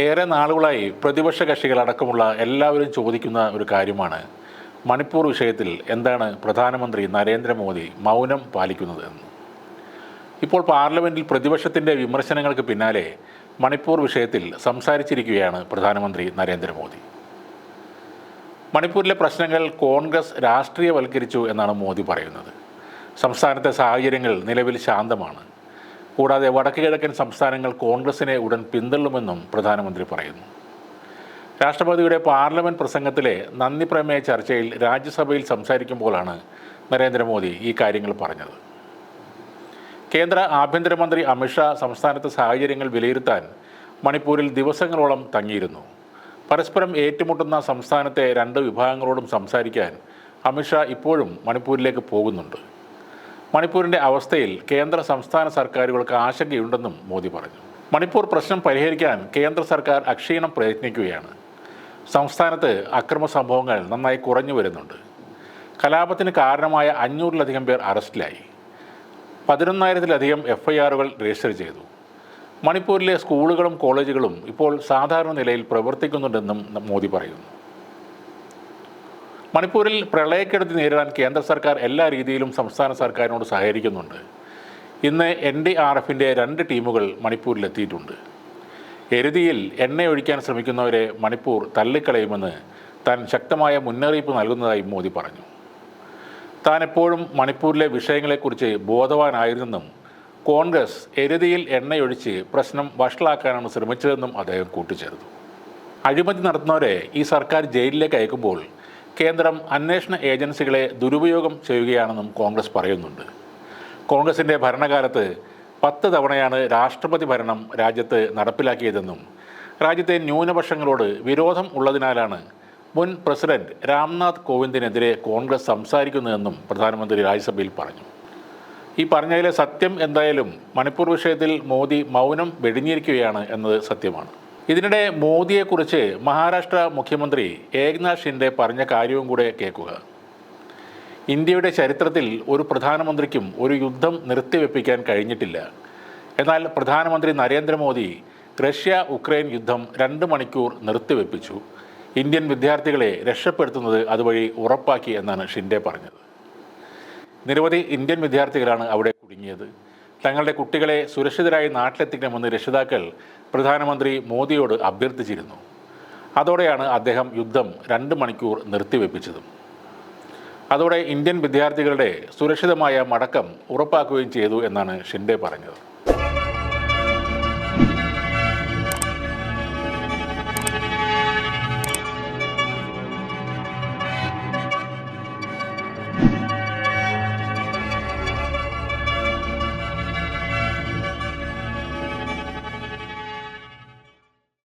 ഏറെ നാളുകളായി പ്രതിപക്ഷ കക്ഷികളടക്കമുള്ള എല്ലാവരും ചോദിക്കുന്ന ഒരു കാര്യമാണ്. മണിപ്പൂർ വിഷയത്തിൽ എന്താണ് പ്രധാനമന്ത്രി നരേന്ദ്രമോദി മൗനം പാലിക്കുന്നത് എന്ന്. ഇപ്പോൾ പാർലമെന്റിൽ പ്രതിപക്ഷത്തിന്റെ വിമർശനങ്ങൾക്ക് പിന്നാലെ മണിപ്പൂർ വിഷയത്തിൽ സംസാരിച്ചിരിക്കുകയാണ് പ്രധാനമന്ത്രി നരേന്ദ്രമോദി. മണിപ്പൂരിലെ പ്രശ്നങ്ങൾ കോൺഗ്രസ് രാഷ്ട്രീയവൽക്കരിച്ചു എന്നാണ് മോദി പറയുന്നത്. സംസ്ഥാനത്തെ സാഹചര്യങ്ങൾ നിലവിൽ ശാന്തമാണ്. കൂടാതെ വടക്ക് കിഴക്കൻ സംസ്ഥാനങ്ങൾ കോൺഗ്രസിനെ ഉടൻ പിന്തള്ളുമെന്നും പ്രധാനമന്ത്രി പറയുന്നു. രാഷ്ട്രപതിയുടെ പാർലമെന്റ് പ്രസംഗത്തിലെ നന്ദി പ്രമേയ ചർച്ചയിൽ രാജ്യസഭയിൽ സംസാരിക്കുമ്പോഴാണ് നരേന്ദ്രമോദി ഈ കാര്യങ്ങൾ പറഞ്ഞത്. കേന്ദ്ര ആഭ്യന്തരമന്ത്രി അമിത്ഷാ സംസ്ഥാനത്തെ സാഹചര്യങ്ങൾ വിലയിരുത്താൻ മണിപ്പൂരിൽ ദിവസങ്ങളോളം തങ്ങിയിരുന്നു. പരസ്പരം ഏറ്റുമുട്ടുന്ന സംസ്ഥാനത്തെ രണ്ട് വിഭാഗങ്ങളോടും സംസാരിക്കാൻ അമിത്ഷാ ഇപ്പോഴും മണിപ്പൂരിലേക്ക് പോകുന്നുണ്ട്. മണിപ്പൂരിന്റെ അവസ്ഥയിൽ കേന്ദ്ര സംസ്ഥാന സർക്കാരുകൾക്ക് ആശങ്കയുണ്ടെന്നും മോദി പറഞ്ഞു. മണിപ്പൂർ പ്രശ്നം പരിഹരിക്കാൻ കേന്ദ്ര സർക്കാർ അക്ഷീണം പ്രയത്നിക്കുകയാണ്. സംസ്ഥാനത്ത് അക്രമ സംഭവങ്ങൾ നന്നായി കുറഞ്ഞു വരുന്നുണ്ട്. കലാപത്തിന് കാരണമായ അഞ്ഞൂറിലധികം പേർ അറസ്റ്റിലായി. പതിനൊന്നായിരത്തിലധികം എഫ് ഐ ആറുകൾ രജിസ്റ്റർ ചെയ്തു. മണിപ്പൂരിലെ സ്കൂളുകളും കോളേജുകളും ഇപ്പോൾ സാധാരണ നിലയിൽ പ്രവർത്തിക്കുന്നുണ്ടെന്നും മോദി പറയുന്നു. മണിപ്പൂരിൽ പ്രളയക്കെടുതി നേരിടാൻ കേന്ദ്ര സർക്കാർ എല്ലാ രീതിയിലും സംസ്ഥാന സർക്കാരിനോട് സഹകരിക്കുന്നുണ്ട്. ഇന്ന് എൻ ഡി ആർ എഫിന്റെ രണ്ട് ടീമുകൾ മണിപ്പൂരിലെത്തിയിട്ടുണ്ട്. എരുതിയിൽ എണ്ണയൊഴിക്കാൻ ശ്രമിക്കുന്നവരെ മണിപ്പൂർ തള്ളിക്കളയുമെന്ന് താൻ ശക്തമായ മുന്നറിയിപ്പ് നൽകുന്നതായി മോദി പറഞ്ഞു. താൻ എപ്പോഴും മണിപ്പൂരിലെ വിഷയങ്ങളെക്കുറിച്ച് ബോധവാനായിരുന്നെന്നും കോൺഗ്രസ് എരുതിയിൽ എണ്ണയൊഴിച്ച് പ്രശ്നം വഷളാക്കാനാണ് ശ്രമിച്ചതെന്നും അദ്ദേഹം കൂട്ടിച്ചേർത്തു. അഴിമതി നടത്തുന്നവരെ ഈ സർക്കാർ ജയിലിലേക്ക് അയക്കുമ്പോൾ കേന്ദ്രം അന്വേഷണ ഏജൻസികളെ ദുരുപയോഗം ചെയ്യുകയാണെന്നും കോൺഗ്രസ് പറയുന്നുണ്ട്. കോൺഗ്രസിന്റെ ഭരണകാലത്ത് പത്ത് തവണയാണ് രാഷ്ട്രപതി ഭരണം രാജ്യത്ത് നടപ്പിലാക്കിയതെന്നും രാജ്യത്തെ ന്യൂനപക്ഷങ്ങളോട് വിരോധം ഉള്ളതിനാലാണ് മുൻ പ്രസിഡന്റ് രാംനാഥ് കോവിന്ദിനെതിരെ കോൺഗ്രസ് സംസാരിക്കുന്നതെന്നും പ്രധാനമന്ത്രി രാജ്യസഭയിൽ പറഞ്ഞു. ഈ പറഞ്ഞതിലെ സത്യം എന്തായാലും മണിപ്പൂർ വിഷയത്തിൽ മോദി മൗനം വെടിഞ്ഞിരിക്കുകയാണ് എന്നത് സത്യമാണ്. ഇതിനിടെ മോദിയെക്കുറിച്ച് മഹാരാഷ്ട്ര മുഖ്യമന്ത്രി ഏക്നാഥ് ഷിൻഡെ പറഞ്ഞ കാര്യവും കൂടെ കേൾക്കുക. ഇന്ത്യയുടെ ചരിത്രത്തിൽ ഒരു പ്രധാനമന്ത്രിക്കും ഒരു യുദ്ധം നിർത്തിവെപ്പിക്കാൻ കഴിഞ്ഞിട്ടില്ല. എന്നാൽ പ്രധാനമന്ത്രി നരേന്ദ്രമോദി റഷ്യ ഉക്രൈൻ യുദ്ധം രണ്ട് മണിക്കൂർ നിർത്തിവെപ്പിച്ചു. ഇന്ത്യൻ വിദ്യാർത്ഥികളെ രക്ഷപ്പെടുത്തുന്നത് അതുവഴി ഉറപ്പാക്കി എന്നാണ് ഷിൻഡെ പറഞ്ഞത്. നിരവധി ഇന്ത്യൻ വിദ്യാർത്ഥികളാണ് അവിടെ കുടുങ്ങിയത്. തങ്ങളുടെ കുട്ടികളെ സുരക്ഷിതരായി നാട്ടിലെത്തിക്കണമെന്ന് രക്ഷിതാക്കൾ പ്രധാനമന്ത്രി മോദിയോട് അഭ്യർത്ഥിച്ചിരുന്നു. അതോടെയാണ് അദ്ദേഹം യുദ്ധം രണ്ട് മണിക്കൂർ നിർത്തിവെപ്പിച്ചതും. അതോടെ ഇന്ത്യൻ വിദ്യാർത്ഥികളുടെ സുരക്ഷിതമായ മടക്കം ഉറപ്പാക്കുകയും ചെയ്തു എന്നാണ് ഷിൻഡെ പറഞ്ഞത്.